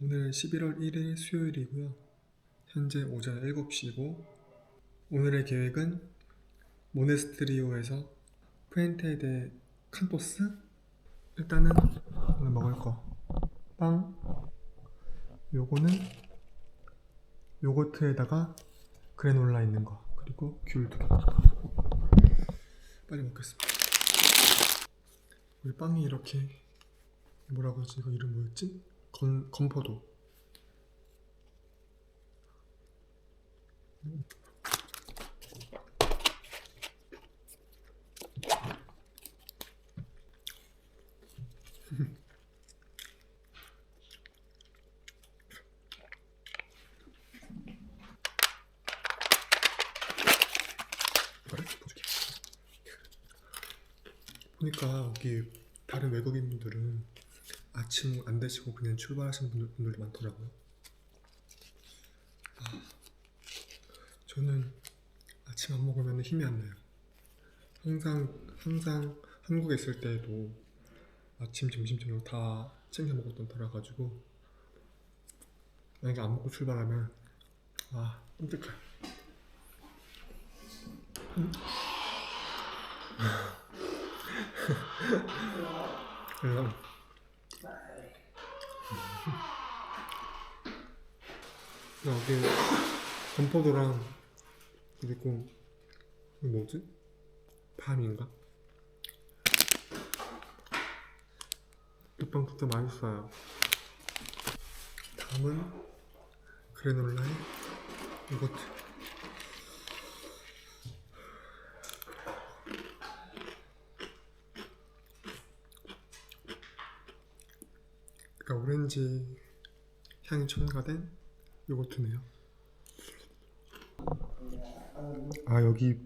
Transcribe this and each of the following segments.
오늘은 11월 1일 수요일이고요. 현재 오전 7시고 오늘의 계획은 모네스트리오에서 푸엔테 데 칸토스 일단은 오늘 먹을 거 빵, 요거는 요거트에다가 그래놀라 있는 거 그리고 귤 두 개. 빨리 먹겠습니다. 우리 빵이 이렇게 뭐라고 하지 이거 이름 뭐였지? 건 건포도. 보니까 여기 다른 외국인분들은 아침 안 드시고 그냥 출발하시는 분들, 분들도 많더라고요. 아, 저는 아침 안 먹으면 힘이 안 나요. 항상 항상 한국에 있을 때도 아침, 점심, 저녁 다 챙겨 먹었던 터라 가지고 만약에 안 먹고 출발하면 아 끔찍해. 그래서 여기 건포도랑 그리고 뭐지? 밤인가? 이 빵 진짜 맛있어요. 다음은 그래놀라의 요거트. 그러니까 오렌지 향이 첨가된 요거트네요. 아 여기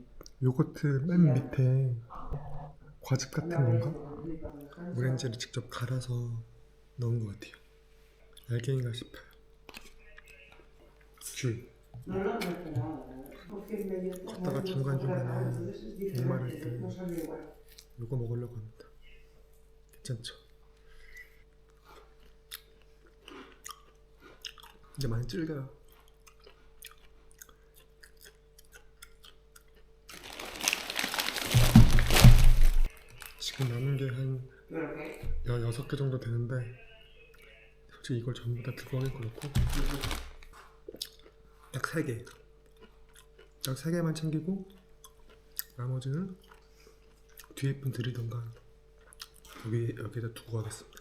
요거트 맨 밑에 과즙 같은 건가? 오렌지를 직접 갈아서 넣은 것 같아요. 알갱이가 싶어요. 귤. 걷다가 중간중간에 때때 요거 먹으려고 합니다. 괜찮죠? 이제 많이 질겨요. 지금 남은 게한 여섯 개 정도 되는데 솔직히 이걸 전부 다 들고 가긴 그렇고 딱세 개. 딱세 개만 챙기고 나머지는 뒤에 분 드리던가 여기 여기다 두고 가겠습니다.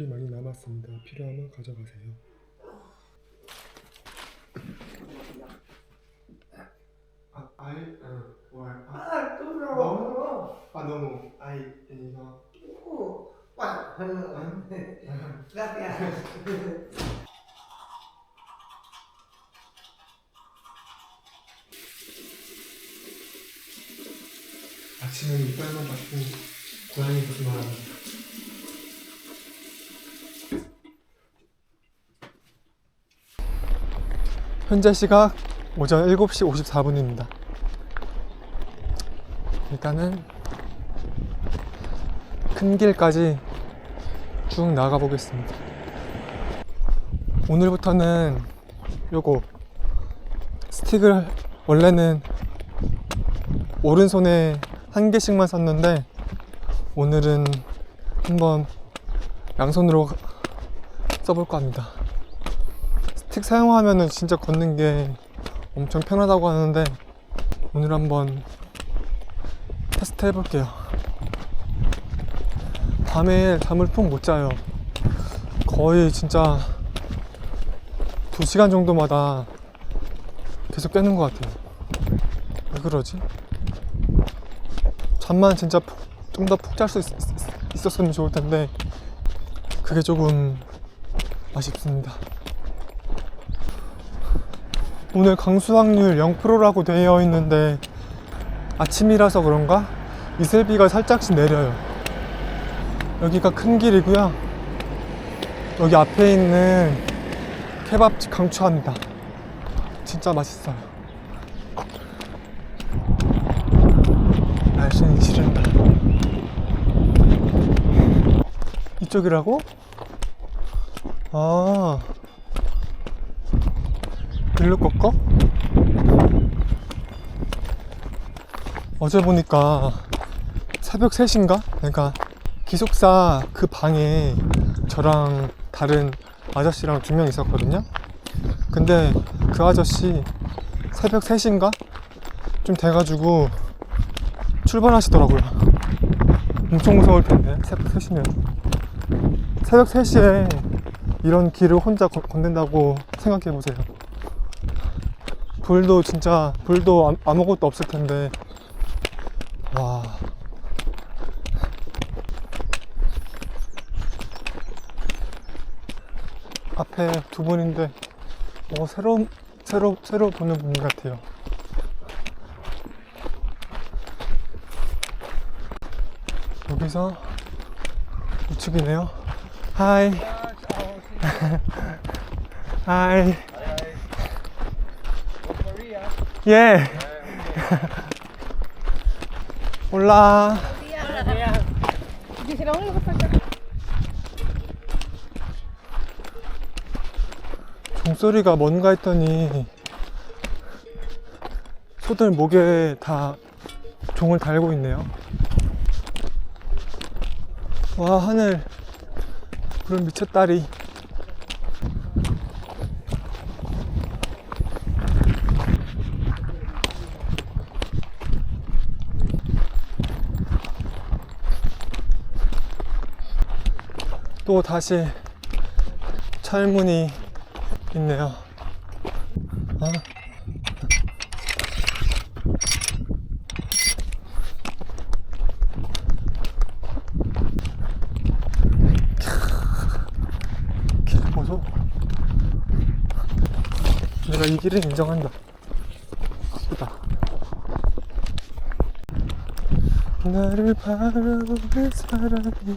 귤이 많이 남았습니다. 필요하면 가져가세요. 아, 아이, 어, 와, 아, 너무, 아 너무, 아이, 이거, 아침에 이빨만 받고 고양이 조심하라 합니다. 현재 시각 오전 7시 54분입니다. 일단은 큰 길까지 쭉 나가 보겠습니다. 오늘부터는 요거 스틱을 원래는 오른손에 한 개씩만 썼는데 오늘은 한번 양손으로 써볼까 합니다. 스틱 사용하면은 진짜 걷는 게 엄청 편하다고 하는데 오늘 한번 테스트 해볼게요. 밤에 잠을 푹 못 자요. 거의 진짜 2시간 정도마다 계속 깨는 것 같아요. 왜 그러지? 잠만 진짜 좀 더 푹 잘 수 있었으면 좋을 텐데 그게 조금 아쉽습니다. 오늘 강수 확률 0%라고 되어 있는데 아침이라서 그런가 이슬비가 살짝씩 내려요. 여기가 큰 길이고요. 여기 앞에 있는 케밥집 강추합니다. 진짜 맛있어요. 날씨는 지른다. 이쪽이라고? 아 일로 꺾어? 어제 보니까 새벽 3시인가? 그러니까 기숙사 그 방에 저랑 다른 아저씨랑 두 명 있었거든요. 근데 그 아저씨 새벽 3시인가? 좀 돼가지고 출발하시더라고요. 엄청 무서울 텐데, 새벽 3시면. 새벽 3시에 이런 길을 혼자 건- 건넨다고 생각해 보세요. 불도 진짜, 불도 아- 아무것도 없을 텐데, 와. 앞에 두 분인데, 어, 새로, 새로, 새로 보는 분 같아요. 여기서 우측이네요. 하이. 하이. 예. 올라. 종소리가 뭔가 했더니 소들 목에 다 종을 달고 있네요. 와 하늘 구름 미쳤다리 또 다시 철문이 있네요. 아. 내가 이 길을 인정한다. 예쁘다. 나를 바라보는 사람이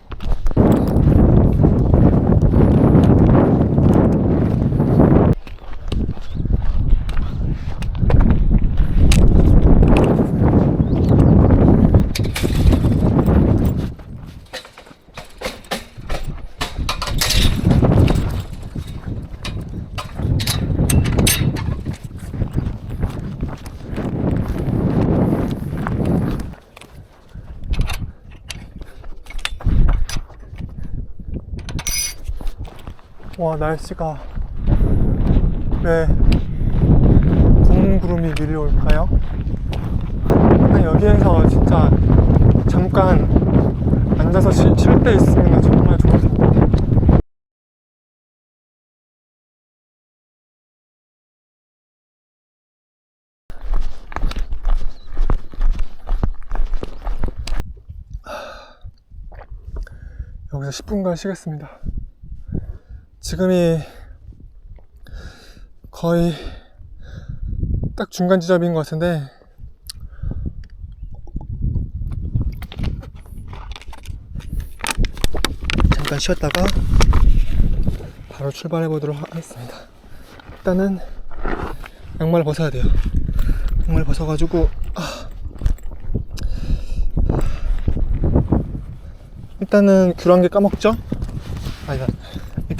와 날씨가 왜 구름 구름이 밀려올까요? 여기에서 진짜 잠깐 앉아서 쉴 때 있으면 정말 좋을 텐데 여기서 10분간 쉬겠습니다. 지금이 거의 딱 중간 지점인 것 같은데 잠깐 쉬었다가 바로 출발해 보도록 하겠습니다. 일단은 양말 벗어야 돼요. 양말 벗어가지고 아. 일단은 귤한 개 까먹죠? 아니다.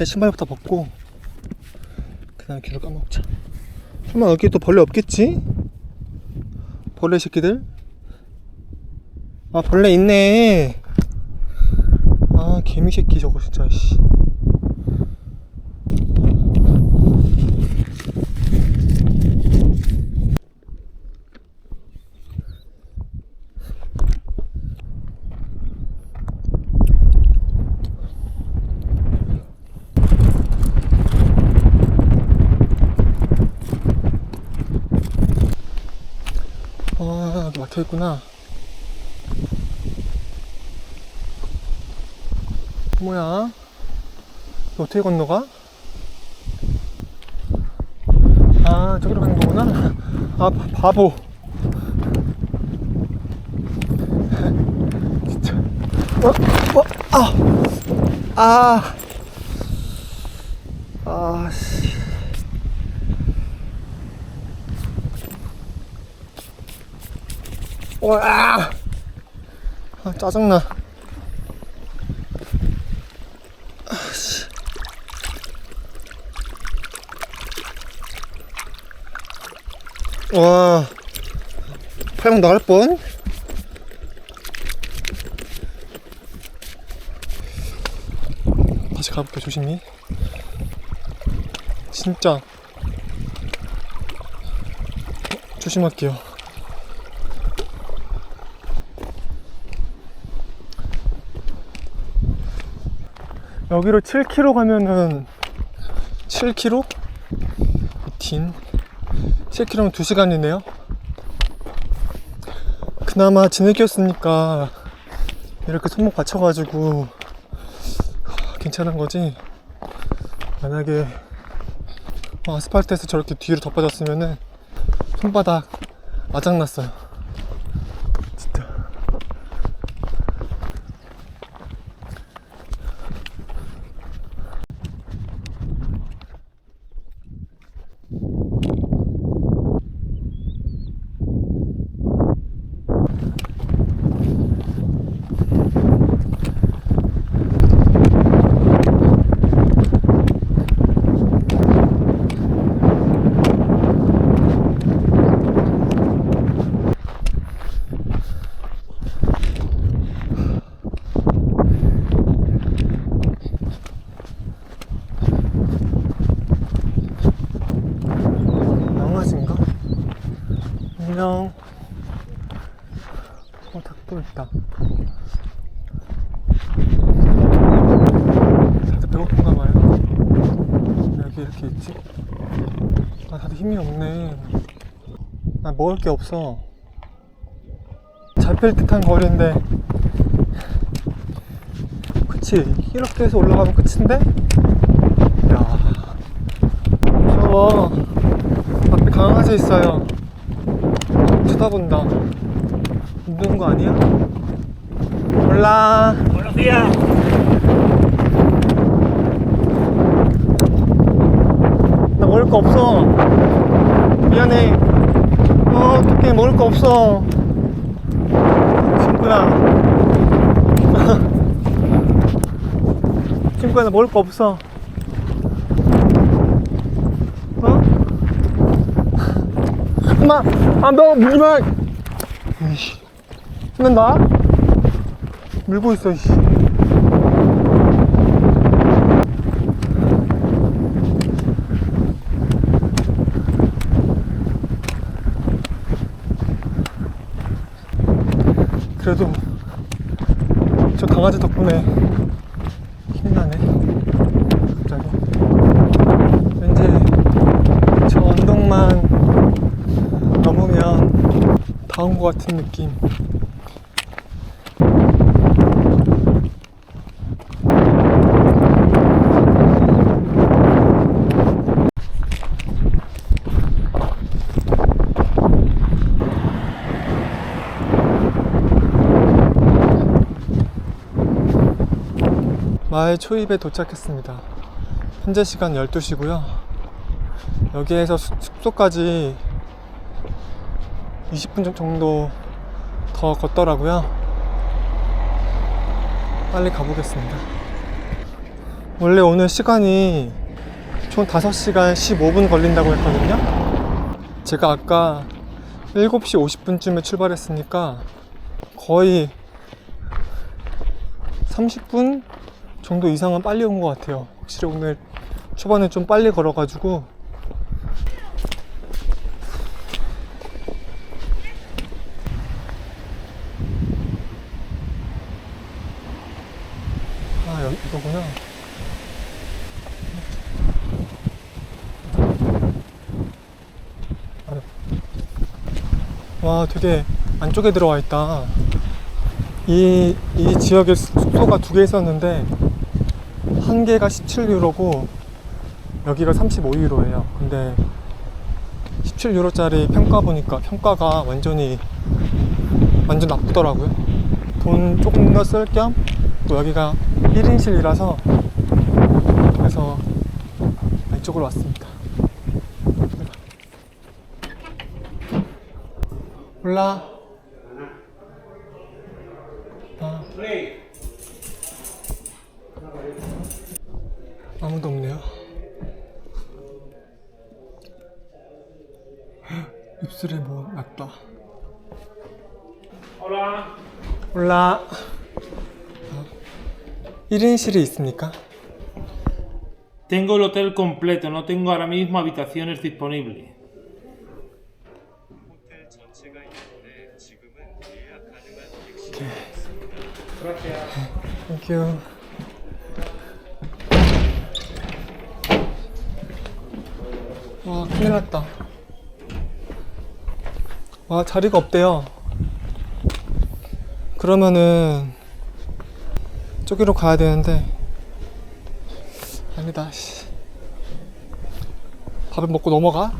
일단 신발부터 벗고 그 다음에 귤을 까먹자 설마 여기 또 벌레 없겠지? 벌레 새끼들? 아 벌레 있네 아 개미 새끼 저거 진짜 씨. 아 여기 막혀 있구나 뭐야 이거 어떻게 건너가? 아 저기로 가는 거구나 아 바- 바보 진짜 어? 어? 아! 아! 아, 씨. 와! 아, 짜증나. 와, 팔목 나갈 뻔? 다시 가볼게, 조심히. 진짜. 어, 조심할게요. 여기로 7km 가면은 7km? 딘 7km면 2시간이네요. 그나마 진흙이었으니까 이렇게 손목 받쳐가지고 괜찮은 거지. 만약에 어, 아스팔트에서 저렇게 뒤로 덮어졌으면은 손바닥 아작났어요. 진짜. 강아지인가? 안녕. 어, 닭도 있다. 다들 배고픈가 봐요. 왜 여기 이렇게 있지? 아, 다들 힘이 없네. 나 먹을 게 없어. 잡힐 듯한 거리인데. 그치? 이렇게 해서 올라가면 끝인데? 야. 무서워. 앞에 강아지 있어요. 쳐다본다. 힘든 거 아니야? 몰라. 나 먹을 거 없어. 미안해. 어, 어떡해. 먹을 거 없어. 친구야. 친구야, 나 먹을 거 없어. 어? 엄마, 아, 너 물지 마! 이씨. 혼난다? 물고 있어, 이씨. 그래도 저 강아지 덕분에 힘이 나네. 갑자기. 왠지 저 언덕만 넘으면 다 온 것 같은 느낌. 마을 초입에 도착했습니다. 현재 시간 12시고요. 여기에서 숙- 숙소까지 20분 정도 더 걷더라고요. 빨리 가보겠습니다. 원래 오늘 시간이 총 5시간 15분 걸린다고 했거든요. 제가 아까 7시 50분쯤에 출발했으니까 거의 30분 정도 이상은 빨리 온 것 같아요. 확실히 오늘 초반에 좀 빨리 걸어가지고 아 여기 이거구나. 와 되게 안쪽에 들어와 있다. 이, 이 지역에 숙- 숙소가 두 개 있었는데 한 개가 17유로고 여기가 35유로예요. 근데 17유로짜리 평가 보니까 평가가 완전히 완전 나쁘더라고요. 돈 조금 더 쓸 겸 또 여기가 1인실이라서 그래서 이쪽으로 왔습니다. 몰라. Hola. 올라. 1인실이 있습니까? Tengo el hotel completo, no tengo ahora mismo habitaciones disponibles. 땡큐. 와, 큰일 났다. 와, 자리가 없대요. 그러면은, 저기로 가야 되는데, 아니다, 씨. 밥을 먹고 넘어가?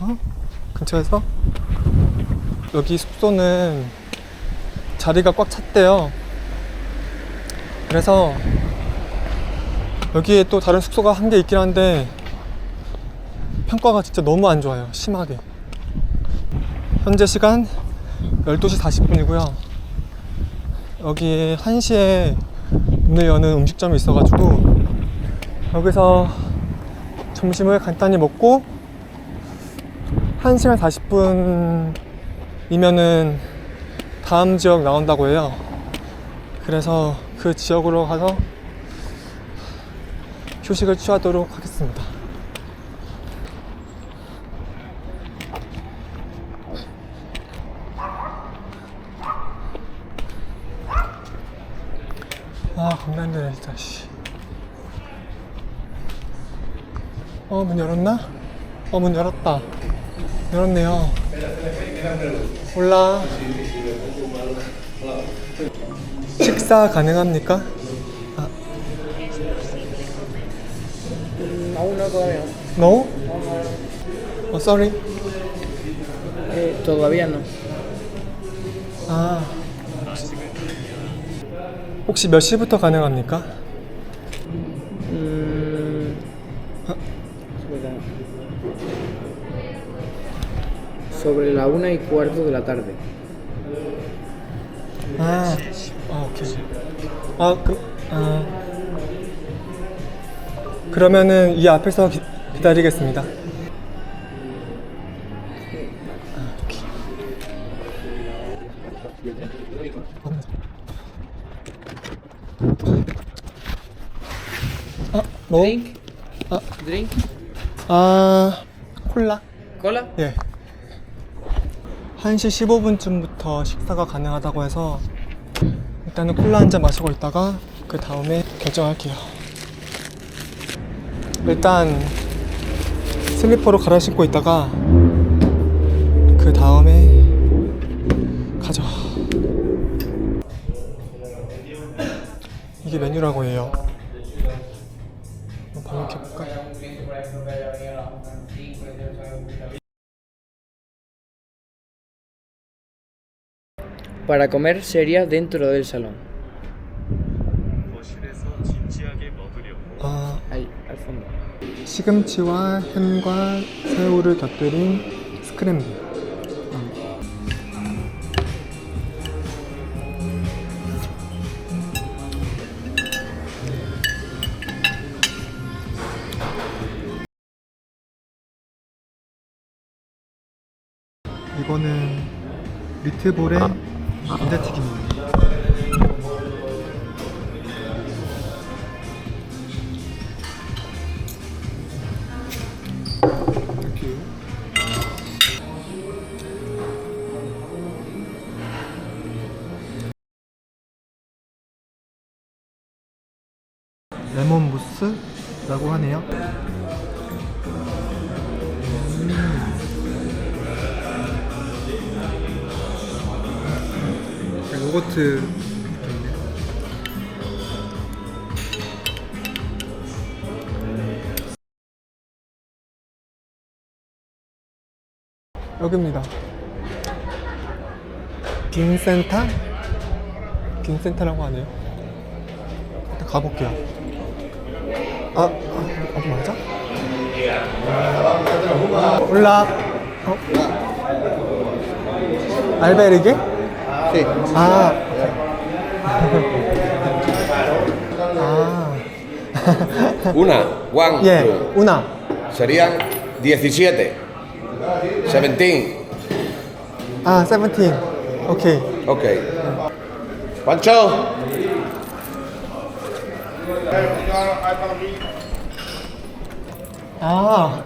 어? 근처에서? 여기 숙소는 자리가 꽉 찼대요. 그래서 여기에 또 다른 숙소가 한 개 있긴 한데 평가가 진짜 너무 안 좋아요. 심하게. 현재 시간 12시 40분이고요. 여기 1시에 문을 여는 음식점이 있어가지고 여기서 점심을 간단히 먹고 1시간 40분이면은 다음 지역 나온다고 해요. 그래서 그 지역으로 가서 휴식을 취하도록 하겠습니다. 아, 겁나 힘드네, 진짜, 씨. 어, 문 열었나? 어, 문 열었다. 열었네요. 올라. 식사 가능합니까? Aún no? 어, sorry. Eh, todavía no. 아. 혹시 몇 시부터 가능합니까? Sobre la una y cuarto de la tarde. 아, 아 오케이. 아, 그, 아. 그러면은 이 앞에서 기, 기다리겠습니다. 아. 아, 뭐? Drink. Ah. Drink. 아, 콜라? Cola. 예. 1시 15분쯤부터 식사가 가능하다고 해서 일단은 콜라 한 잔 마시고 있다가 그 다음에 결정할게요. 일단 슬리퍼로 갈아 신고 있다가 그 다음에 가죠. 이게 메뉴라고 해요. Para comer sería dentro del salón. 아, Ahí, al fondo. 시금치와 햄과 새우를 곁들인 스크램블. 이거는 미트볼에 감자튀김 요거트. 여기입니다. 빈센타? 빈센타라고 하네요. 일단 가볼게요. 아, 아 어디 맞아? 올라. 어? 알베르게? 네. 아, 오케이. 아, Una, one, 예, two. 우나. Serían 17. 17. 아, 세븐틴. 오케이. Ok. Pancho. 아.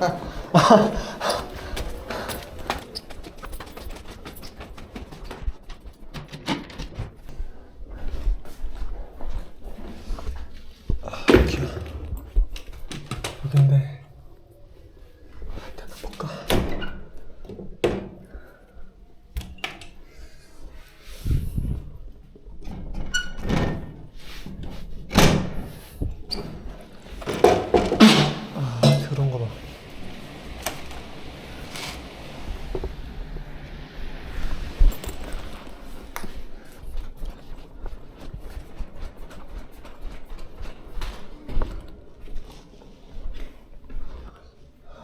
여긴데. 일단 볼까? 아, 그런 거 봐.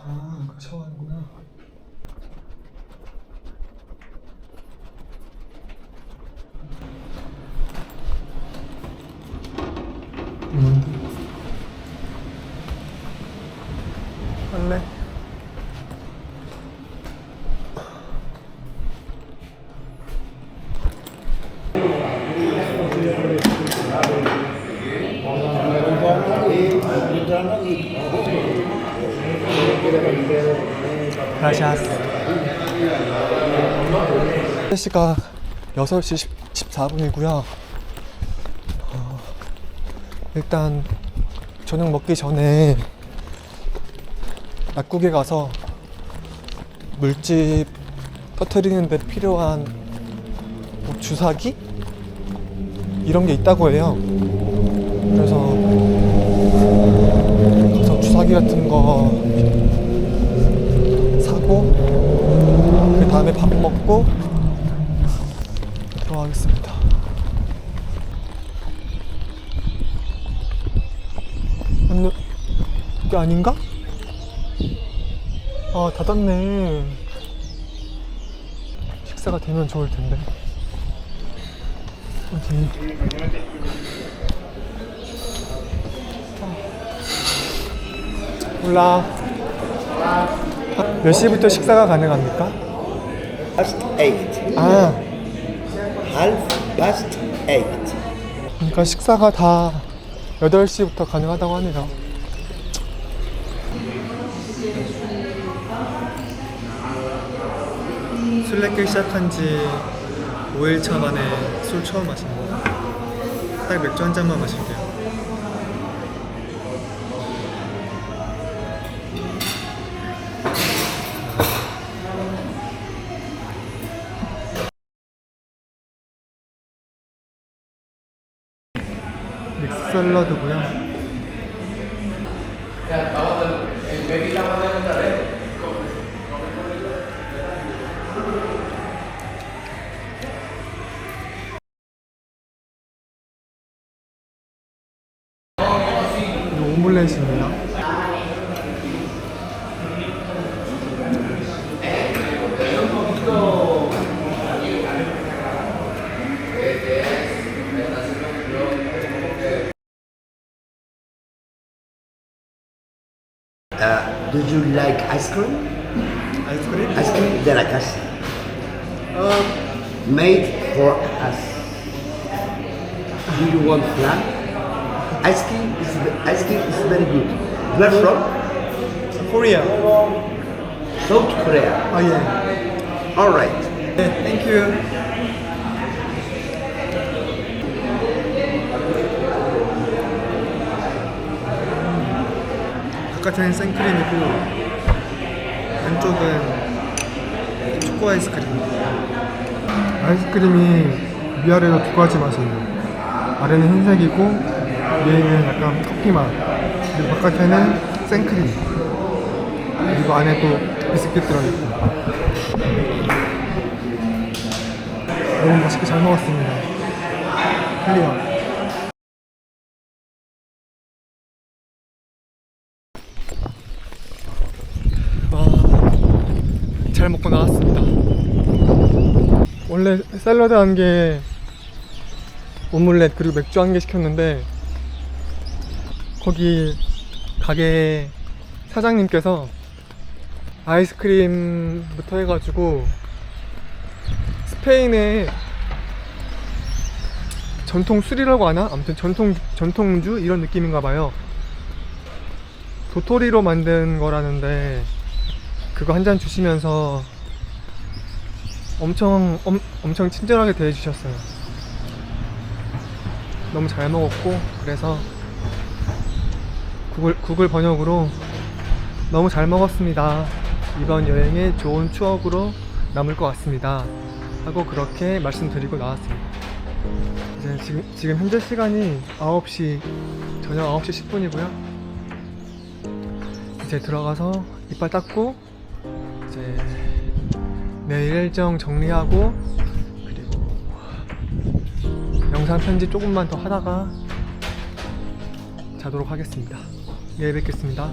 아, 그 샤워하는구나. 뭔데? 할래? gracias. 시가 6시 14분이고요. 어, 일단 저녁 먹기 전에 약국에 가서 물집 터트리는데 필요한 뭐 주사기 이런 게 있다고 해요. 그래서 가서 주사기 같은 거 사고 그 다음에 밥 먹고 들어가겠습니다. 아니, 이게 아닌가? 아, 닫았네. 식사가 되면 좋을 텐데. 어디? 몰라. 몇 시부터 식사가 가능합니까? past eight. 아, Half past eight. 그러니까 식사가 다 8시부터 가능하다고 하네요. 술래길 시작한 지 5일차 만에 술 처음 마십니다. 딱 맥주 한 잔만 마실게요. Uh, do you like ice cream? Ice cream? Ice cream de la casa. Um, Made for us. Do you want flan? Ice cream is ice cream is very good. Where from? Korea. South Korea. Oh yeah. All right. Thank you. 바깥에는 생크림이고 안쪽은 초코 아이스크림. 아이스크림이 위아래로 두 가지 맛이에요. 아래는 흰색이고 위에는 약간 커피 맛. 그리고 바깥에는 생크림. 그리고 안에 또 비스킷 들어있고. 너무 맛있게 잘 먹었습니다. 클리어. 잘 먹고 나왔습니다. 원래 샐러드 한 개 오믈렛 그리고 맥주 한 개 시켰는데 거기 가게 사장님께서 아이스크림부터 해가지고 스페인의 전통 술이라고 하나? 아무튼 전통 전통주 이런 느낌인가 봐요. 도토리로 만든 거라는데 그거 한 잔 주시면서 엄청 엄, 엄청 친절하게 대해 주셨어요. 너무 잘 먹었고 그래서 구글 구글 번역으로 너무 잘 먹었습니다. 이번 여행의 좋은 추억으로 남을 것 같습니다. 하고 그렇게 말씀드리고 나왔습니다. 이제 지금 지금 현재 시간이 9시 저녁 9시 10분이고요. 이제 들어가서 이빨 닦고 내일 일정 정리하고 그리고 영상 편집 조금만 더 하다가 자도록 하겠습니다. 내일 뵙겠습니다.